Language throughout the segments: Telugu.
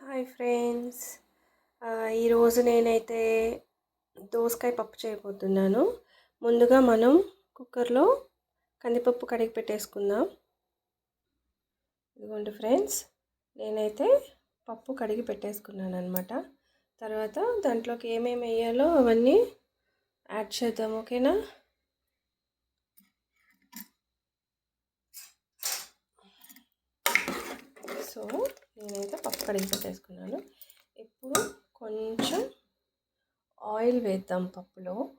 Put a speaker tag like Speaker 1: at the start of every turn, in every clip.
Speaker 1: Hi friends. ఈరోజు నేనైతే దోసకాయ పప్పు చేయబోతున్నాను. ముందుగా మనం కుక్కర్లో కందిపప్పు కడిగి పెట్టేసుకుందాం. ఇదిగోండి ఫ్రెండ్స్ నేనైతే పప్పు కడిగి పెట్టేసుకున్నాను అనమాట తర్వాత దాంట్లోకి ఏమేమి వేయాలో అవన్నీ యాడ్ చేద్దాం ఓకేనా? సో నేనైతే పప్పు కడిగి పెట్టేసుకున్నాను ఇప్పుడు కొంచెం ఆయిల్ వేద్దాం పప్పులో.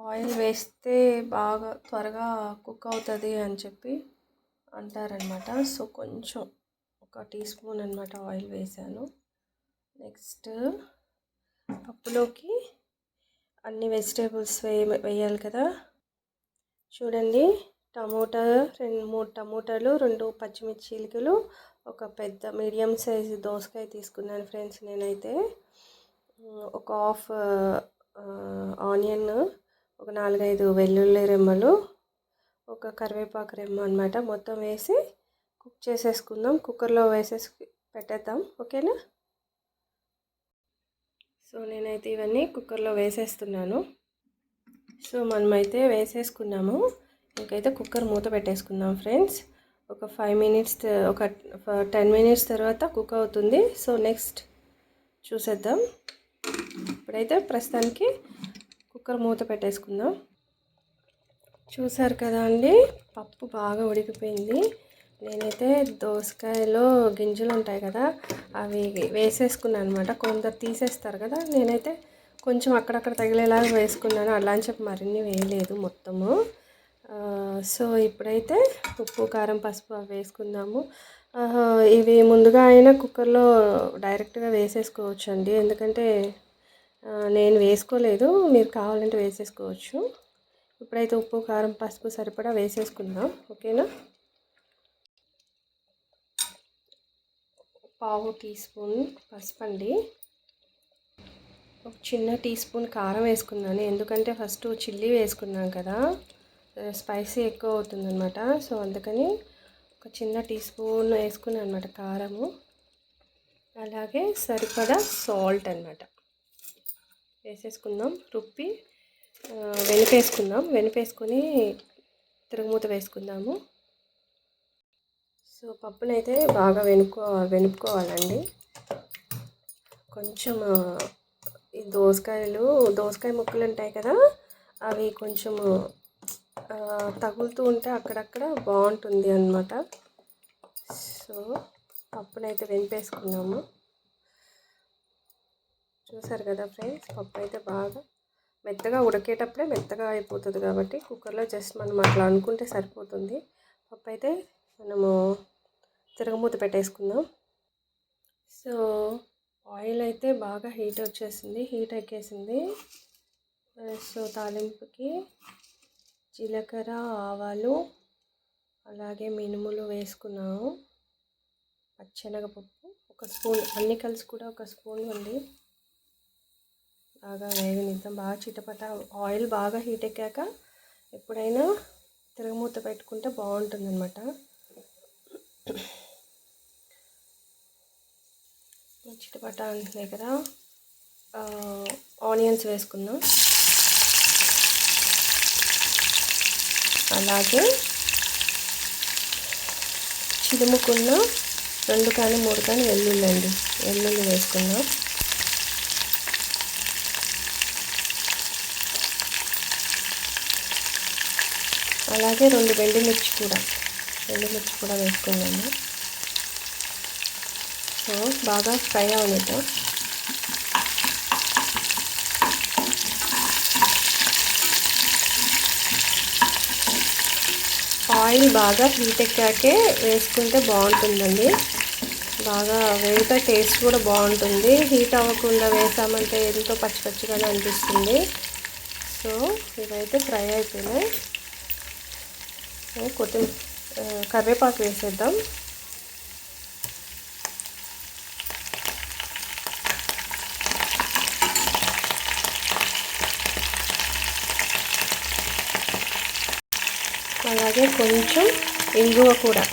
Speaker 1: ఆయిల్ వేస్తే బాగా త్వరగా కుక్ అవుతుంది అని చెప్పి అంటారనమాట సో కొంచెం ఒక టీ స్పూన్ అనమాట ఆయిల్ వేసాను. నెక్స్ట్ పప్పులోకి అన్ని వెజిటేబుల్స్ వేయ వేయాలి కదా. చూడండి. టమోటా రెండు మూడు టమోటాలు రెండు పచ్చిమిర్చీలకలు ఒక పెద్ద మీడియం సైజు దోసకాయ తీసుకున్నాను ఫ్రెండ్స్ నేనైతే. ఒక హాఫ్ ఆనియన్ ఒక నాలుగైదు వెల్లుల్లి రెమ్మలు ఒక కరివేపాకు రెమ్మ అనమాట మొత్తం వేసి కుక్ చేసేసుకుందాం. కుక్కర్లో వేసేసి పెట్టేద్దాం. ఓకేనా? సో నేనైతే ఇవన్నీ కుక్కర్లో వేసేస్తున్నాను. సో మనమైతే వేసేసుకున్నాము. ఇంకైతే కుక్కర్ మూత పెట్టేసుకుందాం ఫ్రెండ్స్. ఒక ఫైవ్ మినిట్స్ ఒక టెన్ మినిట్స్ తర్వాత కుక్ అవుతుంది. సో నెక్స్ట్ చూసేద్దాం. ఇప్పుడైతే ప్రస్తుతానికి కుక్కర్ మూత పెట్టేసుకుందాం. చూసారు కదా అండి పప్పు బాగా ఉడికిపోయింది. నేనైతే దోసకాయలో గింజలు ఉంటాయి కదా అవి వేసేసుకున్నాను అనమాట కొందరు తీసేస్తారు కదా నేనైతే కొంచెం అక్కడక్కడ తగిలేలాగా వేసుకున్నాను. అలా అని చెప్పి మరిన్ని వేయలేదు మొత్తము. సో ఇప్పుడైతే ఉప్పు కారం పసుపు అవి వేసుకుందాము. ఇవి ముందుగా అయినా కుక్కర్లో డైరెక్ట్గా వేసేసుకోవచ్చు అండి ఎందుకంటే నేను వేసుకోలేదు. మీరు కావాలంటే వేసేసుకోవచ్చు. ఇప్పుడైతే ఉప్పు కారం పసుపు సరిపడా వేసేసుకుందాం. ఓకేనా? పావు టీ స్పూన్ పసుపు అండి ఒక చిన్న టీ స్పూన్ కారం వేసుకున్నాను. ఎందుకంటే ఫస్ట్ చిల్లీ వేసుకున్నాం కదా. స్పైసీ ఎక్కువ అవుతుందన్నమాట. సో అందుకని ఒక చిన్న టీ స్పూన్ వేసుకున్నాను అనమాట కారము. అలాగే సరిపడా సాల్ట్ అనమాట వేసేసుకుందాం రుప్పి వెనిపేసుకుందాం. వెనిపేసుకొని తిరుగుమూత వేసుకుందాము. సో పప్పునైతే బాగా వెనుకో వెనుకోవాలండి కొంచెం ఈ దోసకాయలు దోసకాయ ముక్కలు ఉంటాయి కదా అవి కొంచెము తగులుతూ ఉంటే అక్కడక్కడ బాగుంటుంది అనమాట సో పప్పునైతే వెంపేసుకున్నాము. చూసారు కదా ఫ్రెండ్స్ పప్పు అయితే బాగా మెత్తగా ఉడికేటప్పుడే మెత్తగా అయిపోతుంది కాబట్టి కుక్కర్లో జస్ట్ మనం అట్లా అనుకుంటే సరిపోతుంది. పప్పు అయితే మనము తిరగమూత పెట్టేసుకుందాం. సో ఆయిల్ అయితే బాగా హీట్ వచ్చేసింది హీట్ ఎక్కేసింది. సో తాలింపుకి జీలకర్ర ఆవాలు అలాగే మినుములు వేసుకున్నాము. పచ్చెనగపప్పు ఒక స్పూన్ అన్నీ కలిసి కూడా ఒక స్పూన్ ఉంది. బాగా వేగనిద్దాం బాగా చిటపట ఆయిల్ బాగా హీట్ ఎక్కాక ఎప్పుడైనా తిరగమూత పెట్టుకుంటే బాగుంటుందన్నమాట. చిటపట అంటున్నాయి కదా. ఆనియన్స్ వేసుకుందాం. అలాగే చిరుముకున్న రెండు కానీ మూడు కానీ వెల్లుల్లి అండి వెల్లుల్లి వేసుకున్నాం. అలాగే రెండు వెండిమిర్చి కూడా. వెండిమిర్చి కూడా వేసుకున్నాము బాగా ఫ్రై అవనిద్దాం. ఆయిల్ బాగా హీట్ ఎక్కాకే వేసుకుంటే బాగుంటుందండి. బాగా వేడితే టేస్ట్ కూడా బాగుంటుంది. హీట్ అవ్వకుండా వేసామంటే ఎంతో పచ్చి పచ్చిగానే అనిపిస్తుంది. సో ఇవైతే ఫ్రై అయిపోయినాయి. కొత్తిమీర కరివేపాకు వేసేద్దాం. అలాగే కొంచెం ఇంగువ కూడా.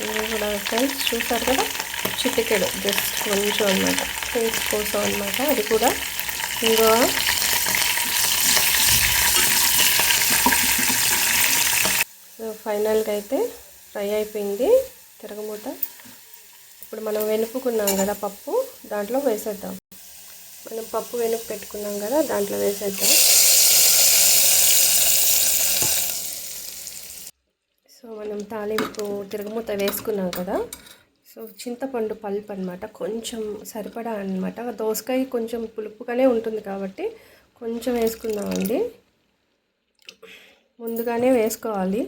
Speaker 1: ఇంగువ కూడా ఫ్రెండ్స్ చూసారు కదా? చిటికెడు. జస్ట్ కొంచెం అనమాట టేస్ట్ కోసం అనమాట అది కూడా ఇంగువ. సో ఫైనల్గా అయితే ఫ్రై అయిపోయింది. తిరగమూత. ఇప్పుడు మనం వెనుపుకున్నాం కదా పప్పు. దాంట్లో వేసేద్దాం. మనం పప్పు వెనుపు పెట్టుకున్నాం కదా దాంట్లో వేసేద్దాం. సో మనం తాలింపు తిరగమూత వేసుకున్నాం కదా సో చింతపండు పల్పు అనమాట కొంచెం సరిపడా అనమాట దోసకాయ కొంచెం పులుపుగానే ఉంటుంది కాబట్టి కొంచెం వేసుకుందామండి ముందుగానే వేసుకోవాలి.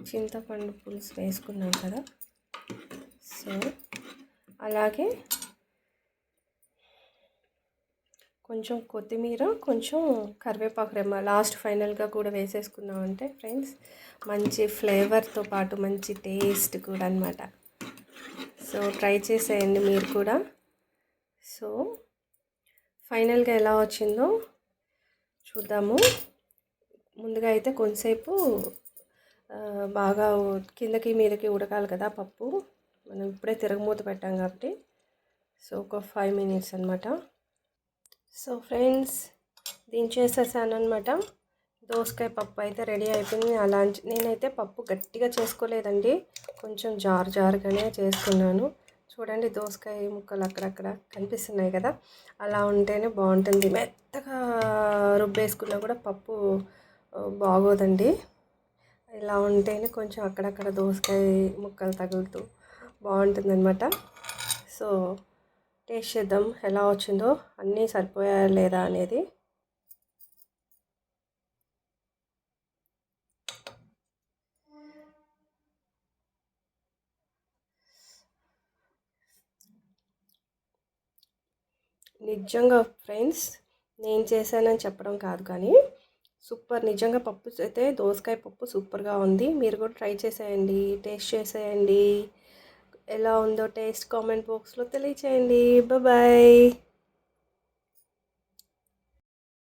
Speaker 1: చింతపండు పులుసు వేసుకున్నాం కదా సో అలాగే కొంచెం కొత్తిమీర కొంచెం కరివేపాకు రెమ్మ. లాస్ట్ ఫైనల్గా కూడా వేసేసుకున్నామంటే ఫ్రెండ్స్ మంచి ఫ్లేవర్తో పాటు మంచి టేస్ట్ కూడా అనమాట సో ట్రై చేసేయండి మీరు కూడా. సో ఫైనల్గా ఎలా వచ్చిందో చూద్దాము. ముందుగా అయితే కొంతసేపు బాగా కిందకి మీదకి ఉడకాలి కదా పప్పు. మనం ఇప్పుడే తిరగమూత పెట్టాం కాబట్టి. సో ఒక ఫైవ్ మినిట్స్ అనమాట సో ఫ్రెండ్స్ దించేసేసాను అనమాట దోసకాయ పప్పు అయితే రెడీ అయిపోయింది. అలా నేనైతే పప్పు గట్టిగా చేసుకోలేదండి. కొంచెం జారు జారుగానే చేసుకున్నాను. చూడండి దోసకాయ ముక్కలు అక్కడక్కడ కనిపిస్తున్నాయి కదా. అలా ఉంటేనే బాగుంటుంది. మెత్తగా రుబ్బేసుకున్నా కూడా పప్పు బాగోదండి. ఇలా ఉంటేనే కొంచెం అక్కడక్కడ దోసకాయ ముక్కలు తగులుతూ బాగుంటుంది అనమాట సో టేస్ట్ చేద్దాం. ఎలా వచ్చిందో అన్నీ సరిపోయా లేదా అనేది. నిజంగా ఫ్రెండ్స్ నేను చేశానని చెప్పడం కాదు కానీ సూపర్. నిజంగా పప్పు అయితే దోసకాయ పప్పు సూపర్గా ఉంది. మీరు కూడా ట్రై చేసేయండి టేస్ట్ చేసేయండి. ఎలా ఉందో టేస్ట్ కామెంట్ బాక్స్లో తెలియచేయండి. బాయ్